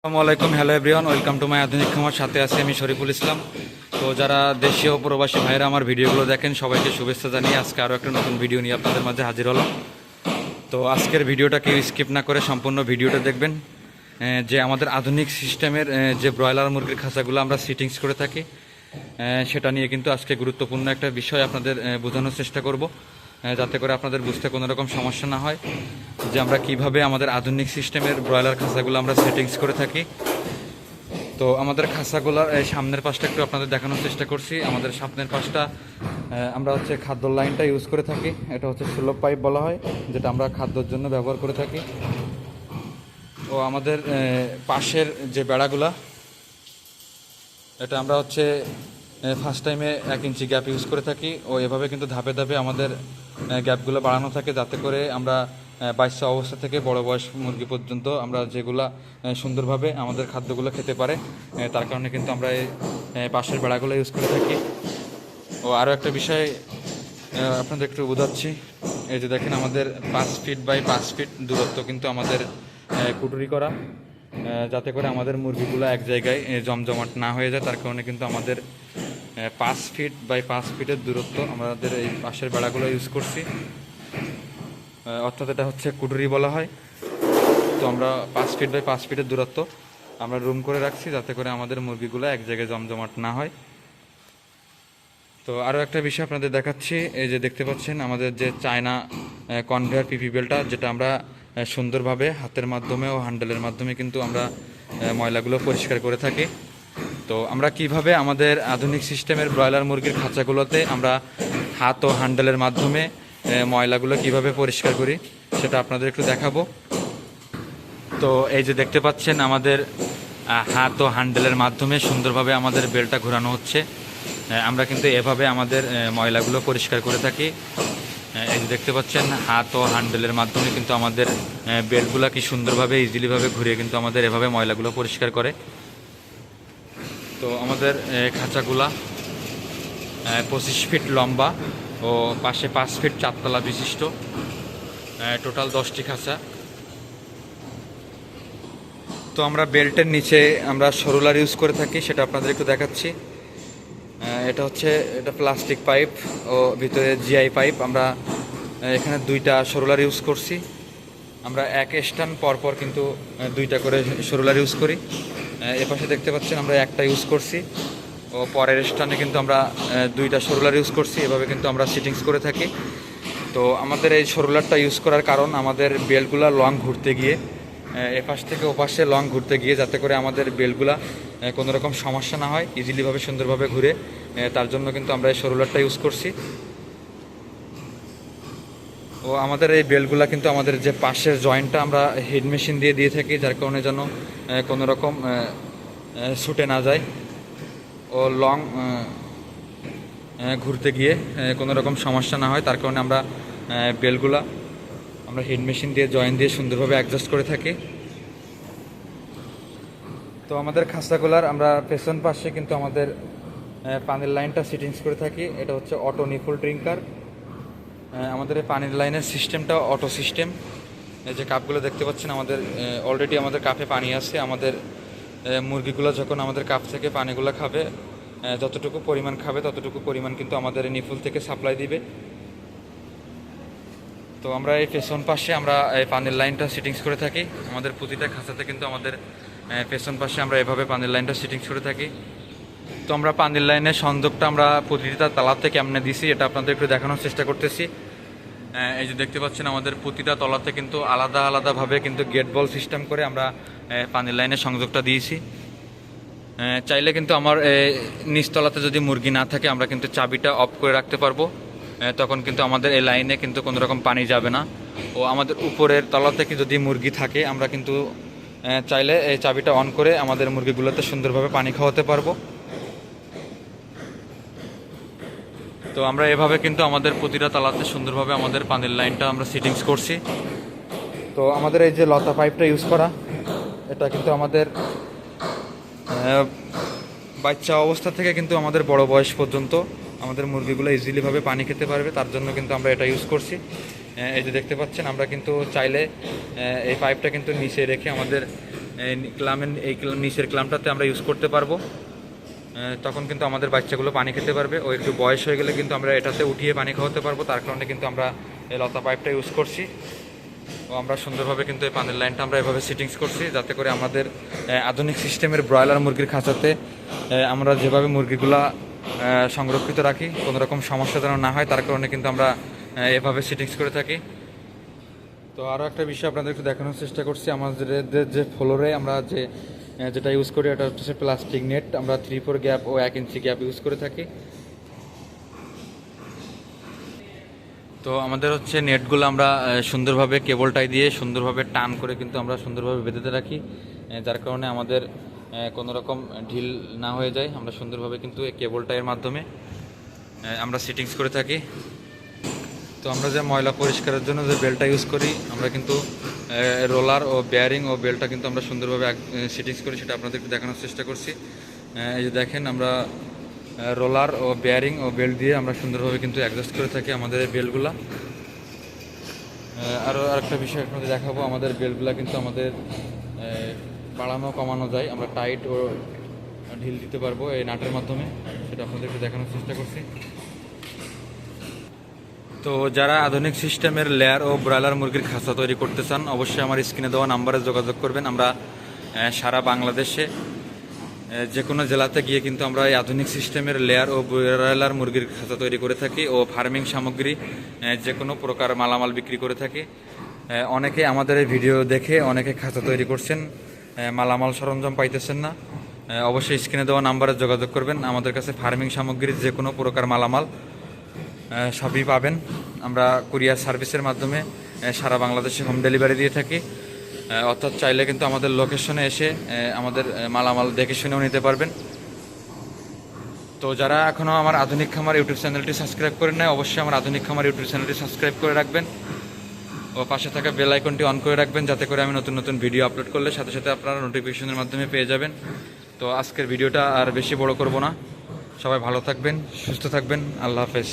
আসসালামু আলাইকুম hello everyone, welcome to my আধুনিক খামার। সাথে আছি আমি শরীফুল ইসলাম। তো যারা দেশীয় প্রবাসী ভাইয়েরা আমার ভিডিওগুলো দেখেন, সবাইকে শুভেচ্ছা জানিয়ে আজকে আরও একটা নতুন ভিডিও নিয়ে আপনাদের মাঝে হাজির হলাম। তো আজকের ভিডিওটা কেউ স্কিপ না করে সম্পূর্ণ ভিডিওটা দেখবেন। যে আমাদের আধুনিক সিস্টেমের যে ব্রয়লার মুরগির খাঁচাগুলো আমরা সিটিংস করে থাকি সেটা নিয়ে কিন্তু আজকে গুরুত্বপূর্ণ একটা বিষয় আপনাদের বোঝানোর চেষ্টা করব। যাতে করে আপনাদের বুঝতে কোনো রকম সমস্যা না হয়, যে আমরা কীভাবে আমাদের আধুনিক সিস্টেমের ব্রয়লার খাঁচাগুলো আমরা সেটিংস করে থাকি। তো আমাদের খাঁচাগুলোর এই সামনের পাশটা একটু আপনাদের দেখানোর চেষ্টা করছি। আমাদের সামনের পাশটা আমরা হচ্ছে খাদ্য লাইনটা ইউজ করে থাকি। এটা হচ্ছে সুলভ পাইপ বলা হয়, যেটা আমরা খাদ্যর জন্য ব্যবহার করে থাকি। ও আমাদের পাশের যে বেড়াগুলা, এটা আমরা হচ্ছে ফার্স্ট টাইমে এক ইঞ্চি গ্যাপ ইউজ করে থাকি। ও এভাবে কিন্তু ধাপে ধাপে আমাদের গ্যাপগুলো বাড়ানো থাকে যাতে করে আমরা বাইশ অবস্থা থেকে বড় বয়স মুরগি পর্যন্ত আমরা যেগুলা সুন্দরভাবে আমাদের খাদ্যগুলো খেতে পারে তার কারণে কিন্তু আমরা এই পাশের বেড়াগুলো ইউজ করে থাকি। ও আরও একটা বিষয় আপনাদের একটু বোঝাচ্ছি। এই যে দেখেন আমাদের পাঁচ ফিট বাই পাঁচ ফিট দূরত্ব কিন্তু আমাদের কুটুরি করা। যাতে করে আমাদের মুরগিগুলো এক জায়গায় জমজমাট না হয়ে যায়, তার কারণে কিন্তু আমাদের পাঁচ ফিট বাই পাঁচ ফিটের দূরত্ব আমাদের এই পাশের বেড়াগুলো ইউজ করছি। অর্থাৎ এটা হচ্ছে কুটুরি বলা হয়। তো আমরা পাঁচ ফিট বাই পাঁচ ফিটের দূরত্ব আমরা রুম করে রাখছি যাতে করে আমাদের মুরগিগুলো এক জায়গায় জমজমাট না হয়। তো আরও একটা বিষয় আপনাদের দেখাচ্ছি, এই যে দেখতে পাচ্ছেন আমাদের যে চায়না কনভেয়ার পিপি বেলটা যেটা আমরা সুন্দরভাবে হাতের মাধ্যমে ও হ্যান্ডেলের মাধ্যমে কিন্তু আমরা ময়লাগুলো পরিষ্কার করে থাকি। তো আমরা কীভাবে আমাদের আধুনিক সিস্টেমের ব্রয়লার মুরগির খাঁচাগুলোতে আমরা হাত ও হ্যান্ডেলের মাধ্যমে ময়লাগুলো কীভাবে পরিষ্কার করি, সেটা আপনাদের একটু দেখাবো। তো এই যে দেখতে পাচ্ছেন আমাদের হাত ও হ্যান্ডেলের মাধ্যমে সুন্দরভাবে আমাদের বেলটা ঘোরানো হচ্ছে। আমরা কিন্তু এভাবে আমাদের ময়লাগুলো পরিষ্কার করে থাকি। এই যে দেখতে পাচ্ছেন, হাত ও হ্যান্ডেলের মাধ্যমে কিন্তু আমাদের বেলগুলো কি সুন্দরভাবে ইজিলিভাবে ঘুরিয়ে কিন্তু আমাদের এভাবে ময়লাগুলো পরিষ্কার করে। তো আমাদের খাঁচাগুলা পঁচিশ ফিট লম্বা ও পাশে পাঁচ ফিট চারতলা বিশিষ্ট। টোটাল দশটি খাঁচা। তো আমরা বেল্টের নিচে আমরা সরুলার ইউজ করে থাকি, সেটা আপনাদের একটু দেখাচ্ছি। এটা হচ্ছে, এটা প্লাস্টিক পাইপ ও ভিতরে জিআই পাইপ। আমরা এখানে দুইটা সরুলার ইউজ করছি। আমরা এক স্টান পরপর কিন্তু দুইটা করে সরুলার ইউজ করি। এপাশে দেখতে পাচ্ছেন আমরা একটা ইউজ করছি। ও পরের স্টানে কিন্তু আমরা দুইটা সরুলার ইউজ করছি। এভাবে কিন্তু আমরা সিটিংস করে থাকি। তো আমাদের এই সরুলারটা ইউজ করার কারণ আমাদের বেলগুলা লং ঘুরতে গিয়ে এপাশ থেকে ওপাশে লং ঘুরতে গিয়ে যাতে করে আমাদের বেলগুলা কোনো রকম সমস্যা না হয় ইজিলিভাবে সুন্দরভাবে ঘুরে তার জন্য কিন্তু আমরা এই সরুলারটা ইউজ করছি। ও আমাদের এই বেলগুলা কিন্তু আমাদের যে পাশের জয়েন্টটা আমরা হেড মেশিন দিয়ে দিয়ে থাকি, যার কারণে যেন কোনো রকম ছুটে না যায়। ও লং ঘুরতে গিয়ে কোনো রকম সমস্যা না হয়, তার কারণে আমরা বেলগুলা আমরা হেড মেশিন দিয়ে জয়েন দিয়ে সুন্দরভাবে অ্যাডজাস্ট করে থাকি। তো আমাদের খাঁচাগুলার আমরা পেছন পাশে কিন্তু আমাদের পানির লাইনটা সিটিংস করে থাকি। এটা হচ্ছে অটো নিফুল ড্রিঙ্কার আমাদের এই পানির লাইনের সিস্টেমটা, অটো সিস্টেম। এই যে কাপগুলো দেখতে পাচ্ছেন, আমাদের অলরেডি আমাদের কাপে পানি আছে। আমাদের মুরগিগুলো যখন আমাদের কাপ থেকে পানিগুলো খাবে যতটুকু পরিমাণ খাবে, ততটুকু পরিমাণ কিন্তু আমাদের নিফুল থেকে সাপ্লাই দিবে। তো আমরা এই পেছন পাশে আমরা এই পানির লাইনটা সিটিংস করে থাকি। আমাদের প্রতিটা খাঁচাতে কিন্তু আমাদের পেছন পাশে আমরা এভাবে পানির লাইনটা সিটিংস করে থাকি। তো আমরা পানির লাইনের সংযোগটা আমরা প্রতিটা তলাতে কেমনে দিছি, এটা আপনাদের একটু দেখানোর চেষ্টা করতেছি। এই যে দেখতে পাচ্ছেন, আমাদের প্রতিটা তলাতে কিন্তু আলাদা আলাদাভাবে কিন্তু গেট বল সিস্টেম করে আমরা পানির লাইনের সংযোগটা দিয়েছি। চাইলে কিন্তু আমার নিচতলাতে যদি মুরগি না থাকে, আমরা কিন্তু চাবিটা অফ করে রাখতে পারব। তখন কিন্তু আমাদের এই লাইনে কিন্তু কোনো রকম পানি যাবে না। ও আমাদের উপরের তলা থেকে যদি মুরগি থাকে, আমরা কিন্তু চাইলে এই চাবিটা অন করে আমাদের মুরগিগুলোতে সুন্দরভাবে পানি খাওয়াতে পারব। তো আমরা এভাবে কিন্তু আমাদের প্রতিটা তালাতে সুন্দরভাবে আমাদের পানির লাইনটা আমরা সিটিংস করছি। তো আমাদের এই যে লতা পাইপটা ইউজ করা, এটা কিন্তু আমাদের বাচ্চা অবস্থা থেকে কিন্তু আমাদের বড় বয়স পর্যন্ত আমাদের মুরগিগুলো ইজিলিভাবে পানি খেতে পারবে, তার জন্য কিন্তু আমরা এটা ইউজ করছি। এই যে দেখতে পাচ্ছেন, আমরা কিন্তু চাইলে এই পাইপটা কিন্তু নিচে রেখে আমাদের ক্লামের, এই নিচের ক্লামটাতে আমরা ইউজ করতে পারব। তখন কিন্তু আমাদের বাচ্চাগুলো পানি খেতে পারবে। ও একটু বয়স হয়ে গেলে কিন্তু আমরা এটাতে উঠিয়ে পানি খাওয়াতে পারব। তার কারণে কিন্তু আমরা এই লতা পাইপটা ইউজ করছি। ও আমরা সুন্দরভাবে কিন্তু এই পানির লাইনটা আমরা এভাবে সিটিংস করছি যাতে করে আমাদের আধুনিক সিস্টেমের ব্রয়লার মুরগির খাঁচাতে আমরা যেভাবে মুরগিগুলা সংরক্ষিত রাখি কোনো রকম সমস্যা যেন না হয়, তার কারণে কিন্তু আমরা এভাবে সিটিংস করে থাকি। তো আরও একটা বিষয় আপনাদের একটু দেখানোর চেষ্টা করছি। আমাদের যে- ফ্লোরে আমরা যে যেটা ইউজ করি এটা হচ্ছে প্লাস্টিক নেট আমরা থ্রি ফোর গ্যাপ ও এক ইঞ্চি গ্যাপ ইউজ করে থাকি। তো আমাদের হচ্ছে নেটগুলো আমরা সুন্দরভাবে কেবলটাই দিয়ে সুন্দরভাবে টান করে কিন্তু আমরা সুন্দরভাবে বেঁধেতে রাখি। যার কারণে আমাদের কোনো রকম ঢিল না হয়ে যায়। আমরা সুন্দরভাবে কিন্তু এই কেবলটাইয়ের মাধ্যমে আমরা সিটিংস করে থাকি। তো আমরা যে ময়লা পরিষ্কারের জন্য যে বেলটা ইউজ করি, আমরা কিন্তু রোলার ও বেয়ারিং ও বেলটা কিন্তু আমরা সুন্দরভাবে সিটিংস করি সেটা আপনাদের একটু দেখানোর চেষ্টা করছি। এই যে দেখেন আমরা রোলার ও বেয়ারিং ও বেল্ট দিয়ে আমরা সুন্দরভাবে কিন্তু অ্যাডজাস্ট করে থাকি আমাদের এই বেলগুলা আরও আরেকটা বিষয় আপনাদের দেখাবো, আমাদের বেলগুলা কিন্তু আমাদের বাড়ানো কমানো যায়। আমরা টাইট ও ঢিল দিতে পারব এই নাটের মাধ্যমে, সেটা আপনাদের একটু দেখানোর চেষ্টা করছি। তো যারা আধুনিক সিস্টেমের লেয়ার ও ব্রয়লার মুরগির খাঁচা তৈরি করতে চান, অবশ্যই আমার স্ক্রিনে দেওয়া নাম্বারে যোগাযোগ করবেন। আমরা সারা বাংলাদেশে যে কোনো জেলাতে গিয়ে কিন্তু আমরা এই আধুনিক সিস্টেমের লেয়ার ও ব্রয়লার মুরগির খাঁচা তৈরি করে থাকি ও ফার্মিং সামগ্রী যে কোনো প্রকার মালামাল বিক্রি করে থাকি। অনেকে আমাদের এই ভিডিও দেখে অনেকে খাঁচা তৈরি করছেন মালামাল সরঞ্জাম পাইতেছেন না। অবশ্যই স্ক্রিনে দেওয়া নাম্বারে যোগাযোগ করবেন। আমাদের কাছে ফার্মিং সামগ্রীর যে কোনো প্রকার মালামাল সবই পাবেন। আমরা কুরিয়ার সার্ভিসের মাধ্যমে সারা বাংলাদেশে হোম ডেলিভারি দিয়ে থাকি। অর্থাৎ চাইলে কিন্তু আমাদের লোকেশনে এসে আমাদের মালামাল দেখে শুনেও নিতে পারবেন। তো যারা এখনও আমার আধুনিক খামার ইউটিউব চ্যানেলটি সাবস্ক্রাইব করেন নাই, অবশ্যই আমার আধুনিক খামার ইউটিউব চ্যানেলটি সাবস্ক্রাইব করে রাখবেন। ও পাশে থাকা বেল আইকনটি অন করে রাখবেন, যাতে করে আমি নতুন নতুন ভিডিও আপলোড করলে সাথে সাথে আপনারা নোটিফিকেশনের মাধ্যমে পেয়ে যাবেন। তো আজকের ভিডিওটা আর বেশি বড় করব না। সবাই ভালো থাকবেন, সুস্থ থাকবেন। আল্লাহ হাফেজ।